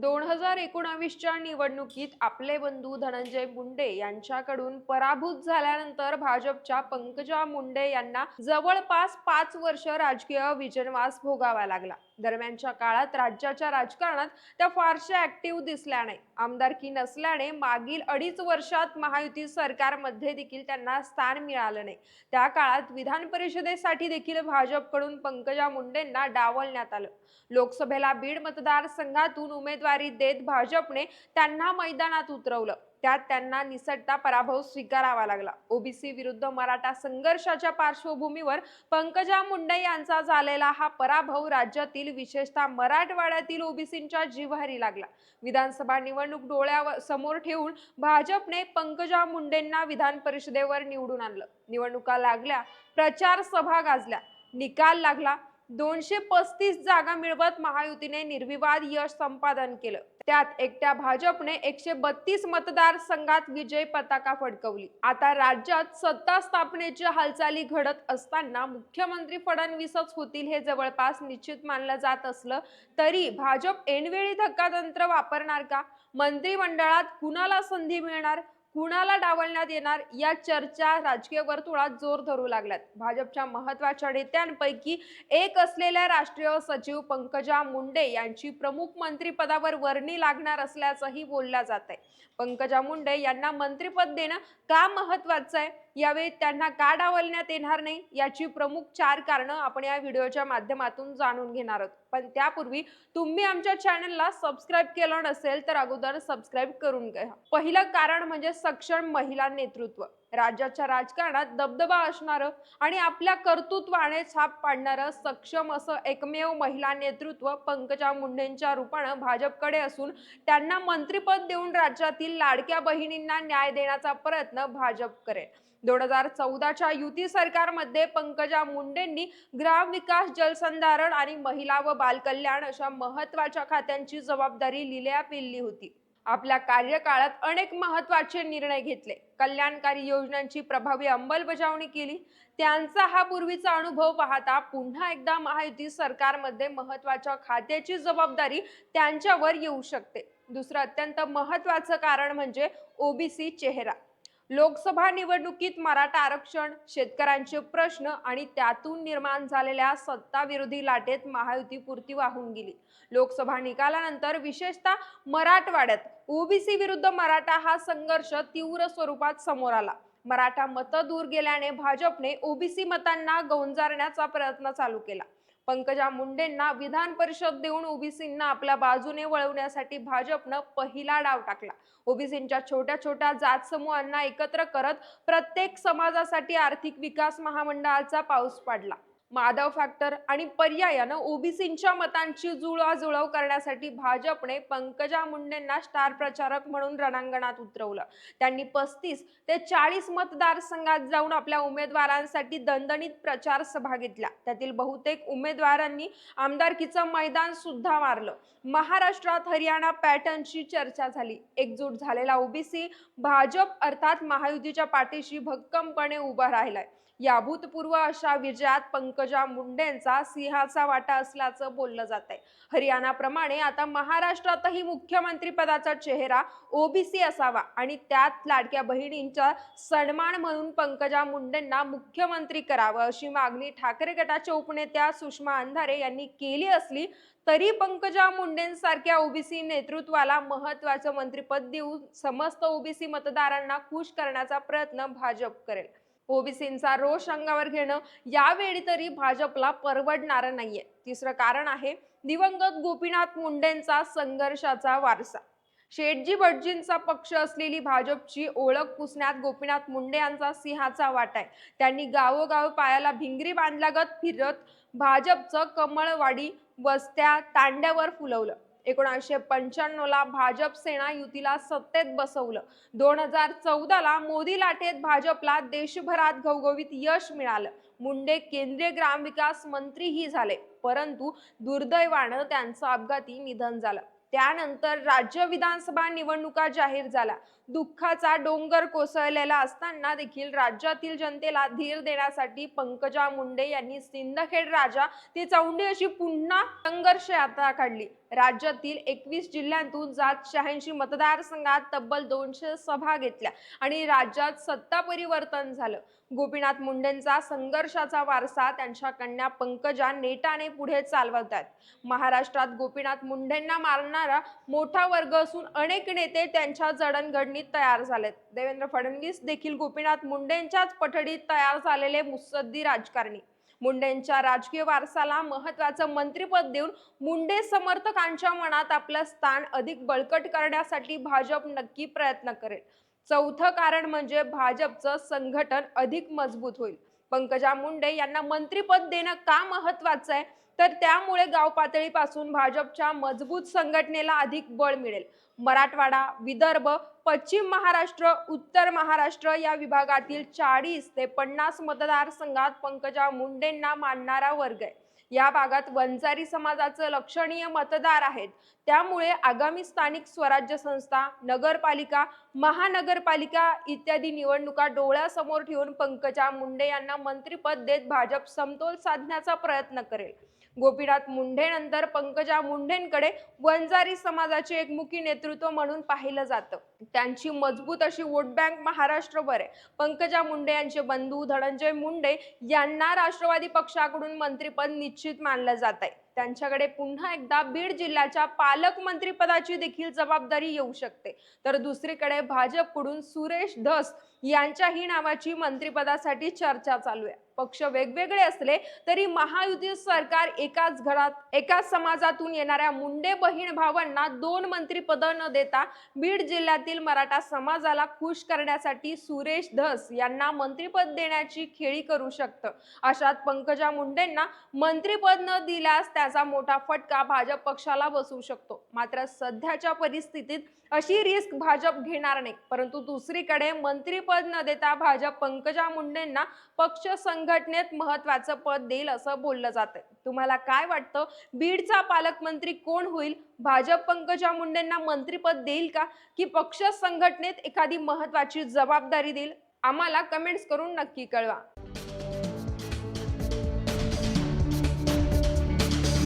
दोन हजार एकोणावीसच्या निवडणुकीत आपले बंधू धनंजय मुंडे यांच्याकडून पराभूत झाल्यानंतर भाजपच्या पंकजा मुंडे यांना जवळपास पाच वर्ष राजकीय विजनवास भोगावा लागला. दरम्यानच्या काळात राज्याच्या राजकारणात त्या फारशा ऍक्टिव्ह दिसल्या नाही. आमदारकी नसल्याने मागील अडीच वर्षात महायुती सरकारमध्ये देखील त्यांना स्थान मिळालं नाही. त्या काळात विधान परिषदेसाठी देखील भाजपकडून पंकजा मुंडेंना डावलण्यात आलं. लोकसभेला बीड मतदारसंघातून उमेदवार देत भाजपने त्यांना मैदानात उतरवलं. त्यात त्यांना निसटता पराभव स्वीकारावा लागला. ओबीसी विरुद्ध मराठा संघर्षाच्या पार्श्वभूमीवर पंकजा मुंडे यांचा झालेला हा पराभव राज्यातील विशेषतः मराठवाड्यातील ओबीसींच्या जिव्हारी लागला. विधानसभा निवडणूक डोळ्यावर समोर ठेवून भाजपने पंकजा मुंडेंना विधान परिषदेवर निवडून आणलं. निवडणुका लागल्या प्रचार सभा गाजल्या. निकाल लागला दोनशे पस्तीस जागा मिळवत महायुतीने निर्विवाद यश संपादन केलं. त्यात एकट्या भाजपने एकशे बत्तीस मतदारसंघात विजय पताका फडकवली. आता राज्यात सत्ता स्थापनेच्या हालचाली घडत असताना मुख्यमंत्री फडणवीसच होतील हे जवळपास निश्चित मानलं जात असलं तरी भाजप ऐनवेळी धक्कातंत्र वापरणार का? मंत्रिमंडळात कुणाला संधी मिळणार? कुणाला डावलण्यात येणार या चर्चा राजकीय वर्तुळात जोर धरू लागल्यात. भाजपच्या महत्त्वाच्या नेत्यांपैकी एक असलेल्या राष्ट्रीय सचिव पंकजा मुंडे यांची प्रमुख मंत्रीपदावर वर्णी लागणार असल्याचंही बोललं जात आहे पंकजा मुंडे यांना मंत्रिपद देणं का महत्वाचं आहे? यावेळी त्यांना का डावलण्यात येणार नाही याची प्रमुख चार कारणं आपण या व्हिडिओच्या माध्यमातून जाणून घेणार आहोत. पण त्यापूर्वी तुम्ही आमच्या चॅनलला सबस्क्राईब केलं नसेल तर अगोदर सबस्क्राईब करून घ्या. पहिलं कारण म्हणजे सक्षम महिला नेतृत्व. राज्याच्या राजकारणात दबदबा असणारं आणि आपल्या कर्तृत्वाने छाप पाडणारं सक्षम असं एकमेव महिला नेतृत्व पंकजा मुंडेंच्या रूपानं भाजपकडे असून त्यांना मंत्रिपद देऊन राज्यातील लाडक्या बहिणींना न्याय देण्याचा प्रयत्न भाजप करेल. दोन हजार चौदाच्या युती सरकारमध्ये पंकजा मुंडेंनी ग्रामविकास जलसंधारण आणि महिला व बालकल्याण अशा महत्त्वाच्या खात्यांची जबाबदारी लिल्या पिल्ली होती. आपल्या कार्यकाळात अनेक महत्त्वाचे निर्णय घेतले. कल्याणकारी योजनांची प्रभावी अंमलबजावणी केली. त्यांचा हा पूर्वीचा अनुभव पाहता पुन्हा एकदा महायुती सरकारमध्ये महत्त्वाच्या खात्याची जबाबदारी त्यांच्यावर येऊ शकते. दुसरं अत्यंत महत्वाचं कारण म्हणजे ओबीसी चेहरा. लोकसभा निवडणुकीत मराठा आरक्षण शेतकऱ्यांचे प्रश्न आणि त्यातून निर्माण झालेल्या सत्ताविरोधी लाटेत महायुती पुरती वाहून गेली. लोकसभा निकालानंतर विशेषतः मराठवाड्यात ओबीसी विरुद्ध मराठा हा संघर्ष तीव्र स्वरूपात समोर आला. मराठा मतं दूर गेल्याने भाजपने ओबीसी मतांना गौंजारण्याचा प्रयत्न चालू केला. पंकजा मुंडेंना विधान परिषद देऊन ओबीसींना आपल्या बाजूने वळवण्यासाठी भाजपनं पहिला डाव टाकला. ओबीसींच्या छोट्या छोट्या जात समूहांना एकत्र करत प्रत्येक समाजासाठी आर्थिक विकास महामंडळाचा पाऊस पाडला. माधव फॅक्टर आणि पर्यायानं ओबीसींच्या मतांची जुळवाजुळव करण्यासाठी भाजपने पंकजा मुंडेंना स्टार प्रचारक म्हणून रणांगणात उतरवलं. त्यांनी पस्तीस ते चाळीस मतदारसंघात जाऊन आपल्या उमेदवारांसाठी दणदणीत प्रचार सभा घेतल्या. त्यातील बहुतेक उमेदवारांनी आमदारकीचं मैदान सुद्धा मारलं. महाराष्ट्रात हरियाणा पॅटर्नची चर्चा झाली. एकजूट झालेला ओबीसी भाजप अर्थात महायुतीच्या पाठीशी भक्कमपणे उभा राहिलाय. या अभूतपूर्व अशा विजयात पंकजा मुंडेंचा सिंहाचा वाटा असल्याचं बोललं जात आहे हरियाणाप्रमाणे आता महाराष्ट्रातही मुख्यमंत्री पदाचा चेहरा ओबीसी असावा आणि त्यात लाडक्या बहिणींचा सन्मान म्हणून पंकजा मुंडेंना मुख्यमंत्री करावं अशी मागणी ठाकरे गटाच्या उपनेत्या सुषमा अंधारे यांनी केली असली तरी पंकजा मुंडेंसारख्या ओबीसी नेतृत्वाला महत्वाचं मंत्रिपद देऊन समस्त ओबीसी मतदारांना खुश करण्याचा प्रयत्न भाजप करेल. ओबीसींचा रोष अंगावर घेणं यावेळी तरी भाजपला परवडणार नाहीये. तिसरं कारण आहे दिवंगत गोपीनाथ मुंडेंचा संघर्षाचा वारसा. शेटजी भटजींचा पक्ष असलेली भाजपची ओळख पुसण्यात गोपीनाथ मुंडे यांचा सिंहाचा वाटा आहे. त्यांनी गावोगाव पायाला भिंगरी बांधल्यागत फिरत भाजपचं कमळवाडी वस्त्या तांड्यावर फुलवलं. एकोणीसशे पंच्याण्णवला भाजप सेना युतीला सत्तेत बसवलं. दोन हजार चौदाला मोदी लाटेत भाजपला देशभरात घवघवीत यश मिळालं. मुंडे केंद्रीय ग्रामविकास मंत्रीही झाले परंतु दुर्दैवानं त्यांचं अपघाती निधन झालं. त्यानंतर राज्य विधानसभा निवडणुका जाहीर झाल्या. दुःखाचा डोंगर कोसळलेला असताना देखील राज्यातील जनतेला धीर देण्यासाठी पंकजा मुंडे यांनी सिंदखेड राजा ते चौंडी अशी पुन्हा संघर्ष यात्रा काढली. राज्यातील एकवीस जिल्ह्यांतून जात शहाऐंशी मतदारसंघात तब्बल दोनशे सभा घेतल्या आणि राज्यात सत्ता परिवर्तन झालं. गोपीनाथ मुंडेंचा संघर्षाचा वारसा त्यांच्या कन्या पंकजा नेटाने पुढे चालवत आहेत महाराष्ट्रात गोपीनाथ मुंडेंना मारणारा मोठा वर्ग असून अनेक नेते त्यांच्या जडणघडणीत तयार झालेत. देवेंद्र फडणवीस देखील गोपीनाथ मुंडेंच्याच पठडीत तयार झालेले मुत्सद्दी राजकारणी. मुंडेंच्या राजकीय वारसाला महत्वाचं मंत्रिपद देऊन मुंडे समर्थकांच्या मनात आपलं स्थान अधिक बळकट करण्यासाठी भाजप नक्की प्रयत्न करेल. चौथं कारण म्हणजे भाजपचं संघटन अधिक मजबूत होईल. पंकजा मुंडे यांना मंत्रीपद देणं का महत्वाचं आहे? तर त्यामुळे गाव पातळीपासून भाजपच्या मजबूत संघटनेला अधिक बळ मिळेल. मराठवाडा विदर्भ पश्चिम महाराष्ट्र उत्तर महाराष्ट्र या विभागातील चाळीस ते पन्नास मतदारसंघात पंकजा मुंडेंना मानणारा वर्ग आहे. या भागात वंजारी समाजाचं लक्षणीय मतदार आहेत. त्यामुळे आगामी स्थानिक स्वराज्य संस्था नगरपालिका महानगरपालिका इत्यादी निवडणुका डोळ्यासमोर ठेवून पंकजा मुंडे यांना मंत्रिपद देत भाजप समतोल साधण्याचा प्रयत्न करेल. गोपीनाथ मुंढेनंतर पंकजा मुंडेंकडे वंजारी समाजाचे एकमुखी नेतृत्व म्हणून पाहिलं जातं. त्यांची मजबूत अशी वोट बँक महाराष्ट्रभर आहे. पंकजा मुंडे यांचे बंधू धनंजय मुंडे यांना राष्ट्रवादी पक्षाकडून मंत्रिपद निश्चित मानलं जात आहे. त्यांच्याकडे पुन्हा एकदा बीड जिल्ह्याच्या पालकमंत्रीपदाची देखील जबाबदारी येऊ शकते. तर दुसरीकडे भाजपकडून सुरेश धस यांच्याही नावाची मंत्रिपदासाठी चर्चा चालू आहे. पक्ष वेगवेगळे असले तरी महायुती सरकार एकाच घरात एकाच समाजातून येणाऱ्या मुंडे बहीण भावांना दोन मंत्रिपद न देता बीड जिल्ह्यातील मराठा समाजाला खुश करण्यासाठी सुरेश धस यांना मंत्रीपद देण्याची खेळी करू शकतं. अशात पंकजा मुंडेंना मंत्रीपद न दिल्यास त्याचा मोठा फटका भाजप पक्षाला बसू शकतो. मात्र सध्याच्या परिस्थितीत अशी रिस्क भाजप घेणार नाही. परंतु दुसरीकडे मंत्रीपद न देता भाजप पंकजा मुंडेंना पक्ष संघटनेत महत्वाचं पद देईल असं बोललं जातंय. तुम्हाला काय वाटतं? बीडचा पालकमंत्री कोण होईल? भाजप पंकजा मुंडेंना मंत्रीपद देईल का? की पक्ष संघटनेत एखादी महत्वाची जबाबदारी देईल? आम्हाला कमेंट्स करून नक्की कळवा.